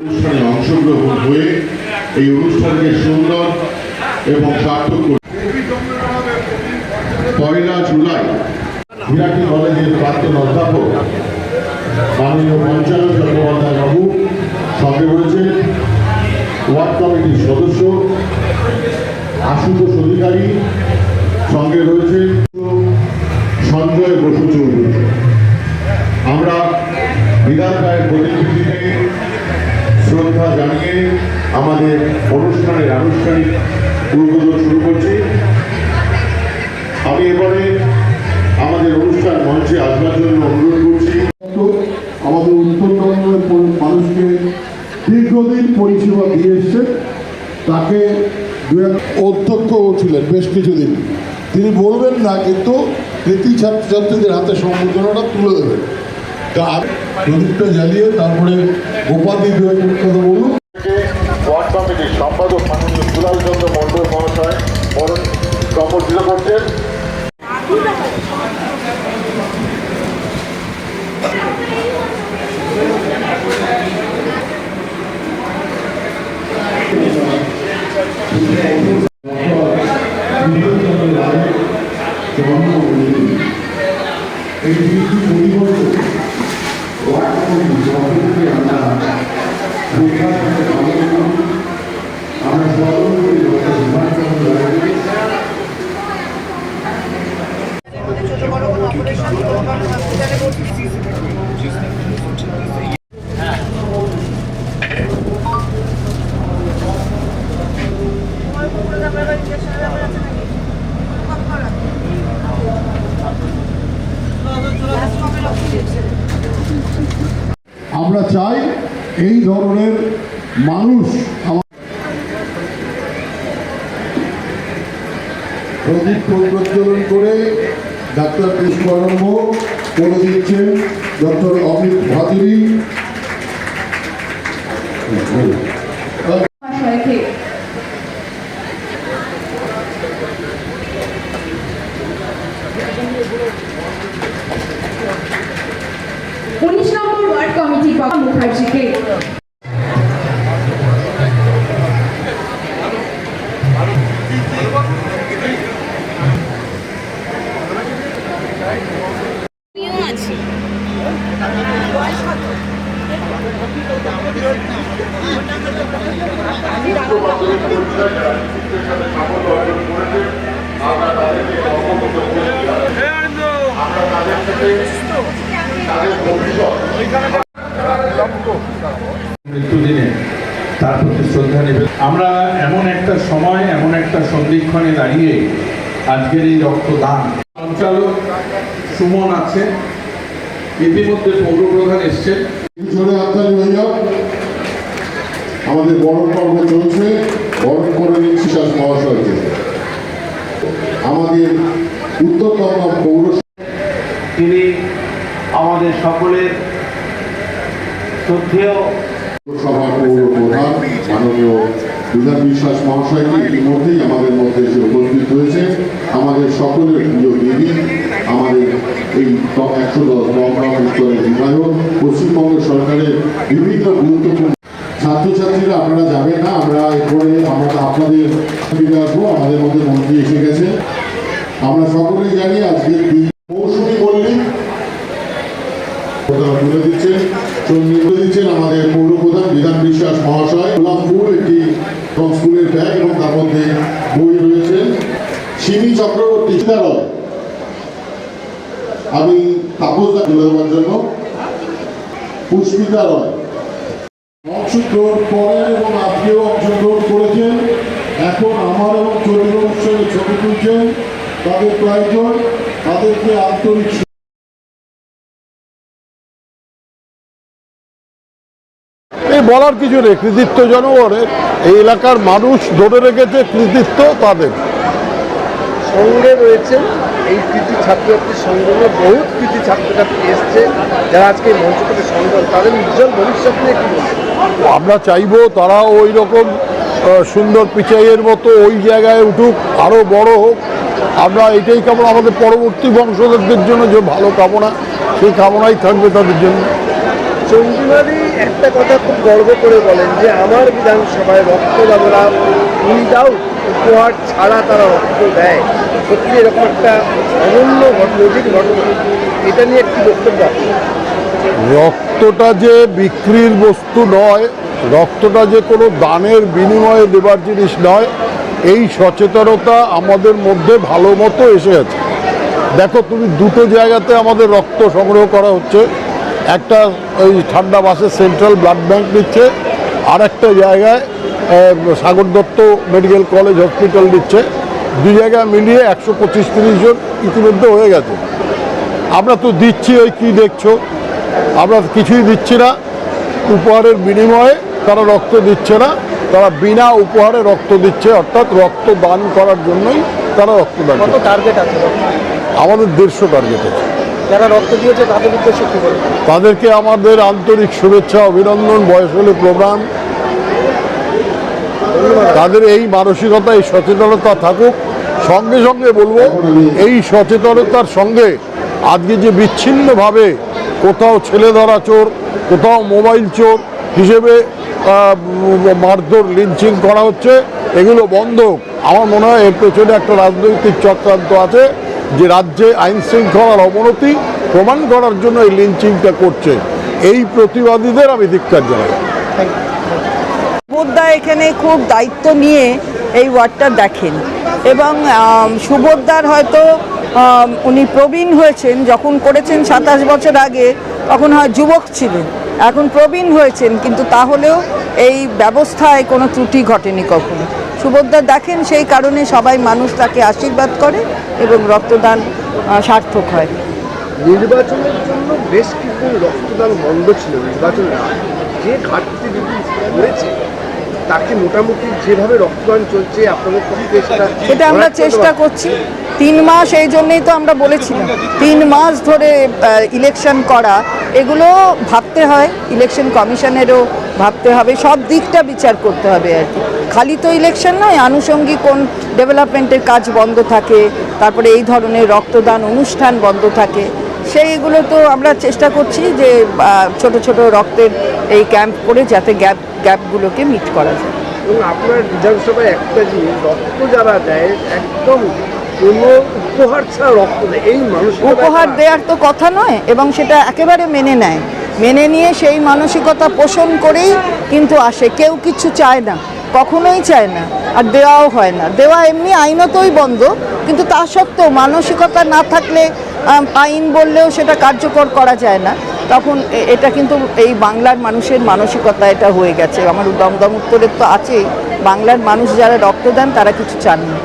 অনুষ্ঠানে অংশগ্রহণ হয়ে এই অনুষ্ঠানকে সুন্দর এবং সার্থক করে পয়লা জুলাই বিরাটি কলেজের প্রাক্তন অধ্যাপক মাননীয় পঞ্চায়েত চট্টোপাধ্যায় বাবু সঙ্গে রয়েছে ওয়ার্ড কমিটির সদস্য, আশুতোষ অধিকারী সঙ্গে রয়েছে সঞ্জয় বসু চৌধুরী অনুষ্ঠানের আনুষ্ঠানিক উদ্বোধন শুরু করছি। আমি এবারে আমাদের অনুষ্ঠান মঞ্চে আসবার জন্য অনুরোধ করছি। আমাদের উত্তরবঙ্গের মানুষকে দীর্ঘদিন পরিষেবা দিয়ে এসছে তাকে অধ্যক্ষও ছিলেন বেশ কিছুদিন। তিনি বলবেন না, কিন্তু কৃতি ছাত্রছাত্রীদের হাতে সম্বোধনাটা তুলে দেবেন। তার প্রদীপটা জ্বালিয়ে তারপরে উপাধি দু এক কথা বলুন। ওয়ার্ড কমিটির সম্পাদক মাননীয় দুলাল চন্দ্র মন্ডল মহাশয় বরণ সম্বর্ধিত করছেন দুটি পরিবর্তন ওয়ার্ড কমিটি সভাপতিকে আমরা শ্রদ্ধার সাথে পালন করি। আমরা স্মরণ করি ডক্টর সুভাষচন্দ্র রায়কে ছোট বড় কোনো অপারেশন কোনো কোনো হসপিটালে ভর্তি তোমার কুকুরে আপনার বাড়ি ইঞ্জেকশনের ব্যাপার আছে নাকি কবে করা লাস্ট কবে রক্ত দিয়েছে আমরা চাই এই ধরনের মানুষ প্রদীপ প্রজ্বলন করে ডাক্তার পুষ্পারম্ভ করে দিচ্ছেন ডক্টর অমিত ভাদুরী উনিশ নম্বর ওয়ার্ড কমিটি মুখার্জিকে মৃত্যুদিনে তার প্রতি শ্রদ্ধা নেবে আমরা এমন একটা সময়, এমন একটা সন্ধিক্ষণে দাঁড়িয়ে আজকের এই রক্তদান। সঞ্চালক সুমন আছে ইতিমধ্যে পৌরপ্রধান এসছে পিছনে হাততালি হয়ে আমাদের বরণ পর্ব চলছে। বরণ করে নিচ্ছি শাস মহাশয়কে। আমাদের উত্তরতম পৌর তিনি আমাদের সকলের শ্রদ্ধেয় সভার পৌর প্রধান মাননীয় বিধান বিশ্বাস মহাশয়কে ইতিমধ্যেই আমাদের মধ্যে এসে উপস্থিত হয়েছে? আমাদের সকলের প্রিয় দেবী আমাদের এই একশো দশ উত্তরের বিধায়ক, পশ্চিমবঙ্গ সরকারের বিভিন্ন গুরুত্বপূর্ণ ছাত্রছাত্রীরা, আপনারা যাবেন না, আমরা এরপরে আমরা আপনাদের ফিরে আসব, আমাদের মধ্যে মন্ত্রী এসে গেছে। আমরা সকলেই জানি আজকে মৌসুমী মল্লিক তুলে দিচ্ছেন চন্ডী দিচ্ছেন আমাদের পৌর প্রধান বিধান বিশ্বাস মহাশয় গোলাপ ফুল একটি এবং স্কুলের ব্যাগ এবং তার মধ্যে বই রয়েছে সিমি চক্রবর্তী। আমি তাপসদা তুলে দেওয়ার জন্য পুষ্পিতা রয় অংশগ্রহণ করেন এবং আজকেও অংশগ্রহণ করেছেন। এখন আমার এবং ছবি তুলছেন। তাদের কয়েকজন তাদেরকে আন্তরিক এই বলার কিছু নেই। কৃতিত্ব জনগণের এই এলাকার মানুষ ধরে রেখেছে কৃতিত্ব তাদের। সঙ্গে রয়েছেন এই কৃতি ছাত্রছাত্রীর সঙ্গে বহুত কৃতি ছাত্রছাত্রী এসছে যারা আজকে মঞ্চ থেকে সংগ্রাম তাদের উজ্জ্বল ভবিষ্যৎ নিয়ে কি আমরা চাইব তারা ওই রকম সুন্দর পিচাইয়ের মতো ওই জায়গায় উঠুক আরও বড় হোক। আমরা এটাই কামনা আমাদের পরবর্তী বংশধরদের জন্য যে ভালো কামনা সেই কামনাই থাকবে তাদের জন্য। চন্দ্রিমাদি একটা কথা খুব গর্ব করে বলেন যে আমার বিধানসভায় রক্তদানরা উইদাউট উপহার ছাড়া তারা রক্ত দেয়। সত্যি এরকম একটা অনন্য ঘটনা নজির ঘটনা। এটা নিয়ে একটি বক্তব্য। রক্তটা যে বিক্রির বস্তু নয়, রক্তটা যে কোনো দানের বিনিময়ে দেবার জিনিস নয়, এই সচেতনতা আমাদের মধ্যে ভালো মতো এসে আছে দেখো, তুমি দুটো জায়গাতে আমাদের রক্ত সংগ্রহ করা হচ্ছে। একটা ওই ঠান্ডা বাসে সেন্ট্রাল ব্লাড ব্যাংক নিচ্ছে আর একটা জায়গায় Sagar Dutta medical college hospital দিচ্ছে দুই জায়গায় মিলিয়ে একশো পঁচিশ তিরিশ জন ইতিমধ্যে হয়ে গেছে। আমরা তো দিচ্ছি ওই কী দেখছ? আমরা কিছুই দিচ্ছি না। উপহারের বিনিময়ে তারা রক্ত দিচ্ছে না। তারা বিনা উপহারে রক্ত দিচ্ছে অর্থাৎ রক্ত দান করার জন্যই তারা রক্তদান কত করছে। টার্গেট আছে আমাদের দেড়শো টার্গেট আছে। যারা রক্ত দিয়েছে তাদের উদ্দেশ্যে কি বলবেন তাদেরকে আমাদের আন্তরিক শুভেচ্ছা অভিনন্দন বয়স হলে প্রোগ্রাম তাদের এই মানসিকতা, এই সচেতনতা থাকুক। সঙ্গে সঙ্গে বলব, এই সচেতনতার সঙ্গে আজকে যে বিচ্ছিন্নভাবে কোথাও ছেলে ধরা চোর, কোথাও মোবাইল চোর হিসেবে মারধর, লিঞ্চিং করা হচ্ছে, এগুলো বন্ধ। আমার মনে হয় এর পেছনে একটা রাজনৈতিক চক্রান্ত আছে, যে রাজ্যে আইন শৃঙ্খলার অবনতি প্রমাণ করার জন্য এই লিঞ্চিংটা করছে। এই প্রতিবাদীদের আমি ধিক্কার জানাই। সুবোধদা এখানে খুব দায়িত্ব নিয়ে এই ওয়ার্ডটা দেখেন। এবং সুবোধদার হয়তো উনি প্রবীণ হয়েছেন, যখন করেছেন সাতাশ বছর আগে, তখন হয় যুবক ছিলেন। এখন প্রবীণ হয়েছেন, কিন্তু তাহলেও এই ব্যবস্থায় কোনো ত্রুটি ঘটেনি কখনো। সুবোধদা দেখেন সেই কারণে সবাই মানুষ তাকে আশীর্বাদ করে এবং রক্তদান সার্থক হয়। নির্বাচনের জন্য বেশ কিছু রক্তদান বন্ধ ছিল নির্বাচন যে ঘাটতি করেছে তাকে মোটামুটি যেভাবে রক্তদান চলছে আপনাদের পক্ষে সেটা আমরা চেষ্টা করছি। তিন মাস এই জন্যই তো আমরা বলেছিলাম। তিন মাস ধরে ইলেকশন করা এগুলো ভাবতে হয়। ইলেকশন কমিশনেরও ভাবতে হবে। সব দিকটা বিচার করতে হবে আর কি। খালি তো ইলেকশন নয় আনুষঙ্গিক কোন ডেভেলপমেন্টের কাজ বন্ধ থাকে তারপরে এই ধরনের রক্তদান অনুষ্ঠান বন্ধ থাকে। সেইগুলো তো আমরা চেষ্টা করছি যে ছোট ছোট রক্তের এই ক্যাম্প করে যাতে গ্যাপ গ্যাপগুলোকে মিট করা যায়। এবং আপনার বিধানসভায় একটা জিনিস রক্ত যারা দেয় একদম কোনো উপহার ছাড়া রক্ত দেয় এই মানুষ উপহার দেওয়ার তো কথা নয় এবং সেটা একেবারে মেনে নেয়। মেনে নিয়ে সেই মানসিকতা পোষণ করেই কিন্তু আসে কেউ কিছু চায় না। কখনোই চায় না, আর দেওয়াও হয় না। দেওয়া এমনি আইনতই বন্ধ, কিন্তু তা সত্ত্বেও মানসিকতা না থাকলে আইন বললেও সেটা কার্যকর করা যায় না। তখন এটা কিন্তু এই বাংলার মানুষের মানসিকতা এটা হয়ে গেছে। আমার দমদম উত্তরের তো আছেই। বাংলার মানুষ যারা রক্ত দেন, তারা কিছু চান না।